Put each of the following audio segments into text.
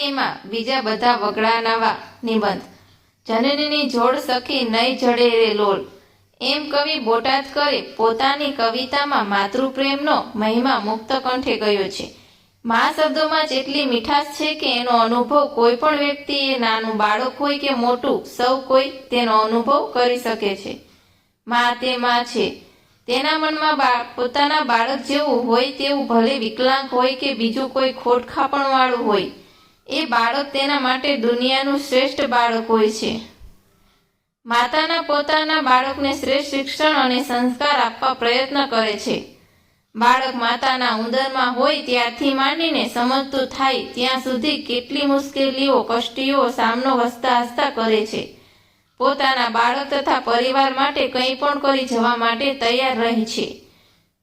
તેમાં બીજા બધા વગડાનાવા નિબંધ. જનનીની જોડ સખી નહીં જડે રે લોલ. એમ કવિ બોટાદ કરે પોતાની કવિતામાં માતૃપ્રેમનો મહિમા મુક્ત કંઠે ગયો છે. મા શબ્દોમાં જેટલી મીઠાશ છે કે એનો અનુભવ કોઈ પણ વ્યક્તિ એ નાનું બાળક હોય કે મોટું, સૌ કોઈ તેનો અનુભવ કરી શકે છે. મા તે મા છે. તેના મનમાં પોતાના બાળક જેવું હોય તેવું ભલે વિકલાંગ હોય કે બીજું કોઈ ખોટખાપણ વાળું હોય. એ બાળક તેના માટે દુનિયાનું શ્રેષ્ઠ બાળક હોય છે. માતાના પોતાના બાળકને શ્રેષ્ઠ શિક્ષણ અને સંસ્કાર આપવા પ્રયત્ન કરે છે. બાળક માતાના ઉંદરમાં હોય ત્યારથી માંડીને સમજતું થાય ત્યાં સુધી કેટલી મુશ્કેલીઓ, કષ્ટીઓ, સામનો હસતા હસતા કરે છે. પોતાના બાળક તથા પરિવાર માટે કંઈ પણ કરી જવા માટે તૈયાર રહે છે.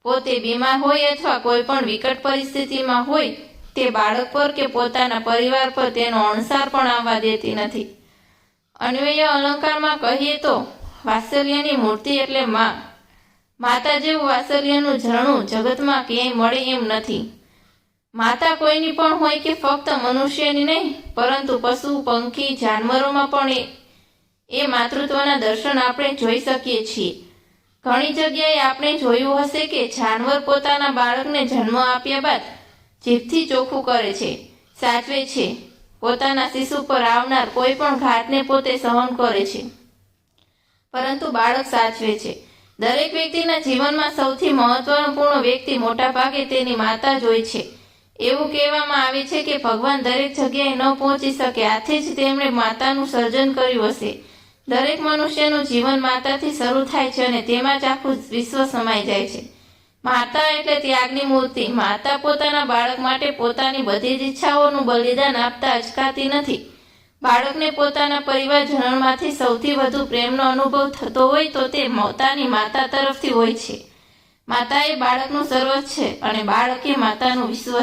પોતે બીમાર હોય અથવા કોઈ પણ વિકટ પરિસ્થિતિમાં હોય તે બાળક પર કે પોતાના પરિવાર પર તેનો અણસાર પણ આવવા દેતી નથી. અન્વય અલંકારમાં કહીએ તો, વાત્સલ્યની મૂર્તિ એટલે માં. માતા જેવું વાત્સલ્યનું ઝરણું જગતમાં ક્યાંય મળે એમ નથી. માતા કોઈની પણ હોય કે ફક્ત મનુષ્યની નહીં, પરંતુ પશુ, પંખી, જાનવરોમાં પણ એ માતૃત્વના દર્શન આપણે જોઈ શકીએ છીએ. ઘણી જગ્યાએ આપણે જોયું હશે કે જાનવર પોતાના બાળકને જન્મ આપ્યા બાદ જીભથી ચોખ્ખું કરે છે, સાચવે છે. પોતાના શિશુ પર આવનાર કોઈ પણ ઘાતને પોતે સહન કરે છે. પરંતુ બાળક સાચવે છે. દરેક વ્યક્તિના જીવનમાં સૌથી મહત્વપૂર્ણ વ્યક્તિ મોટા ભાગે તેની માતા જ હોય છે. એવું કહેવામાં આવે છે કે ભગવાન દરેક જગ્યાએ ન પહોંચી શકે આથી જ તેમણે માતાનું સર્જન કર્યું હશે. દરેક મનુષ્યનું જીવન માતાથી શરૂ થાય છે અને તેમાં જ આખું વિશ્વ સમાઈ જાય છે. માતા એટલે ત્યાગની મૂર્તિ. માતા પોતાના બાળક માટે પોતાની બધી જ ઈચ્છાઓનું બલિદાન આપતા અચકાતી નથી. બાળકને પોતાના પરિવારજનોમાંથી સૌથી વધુ પ્રેમનો અનુભવ થતો હોય તો તે મોતાની માતા તરફથી હોય છે. માતા એ બાળકનું સર્વ છે અને બાળક એ માતાનું વિશ્વ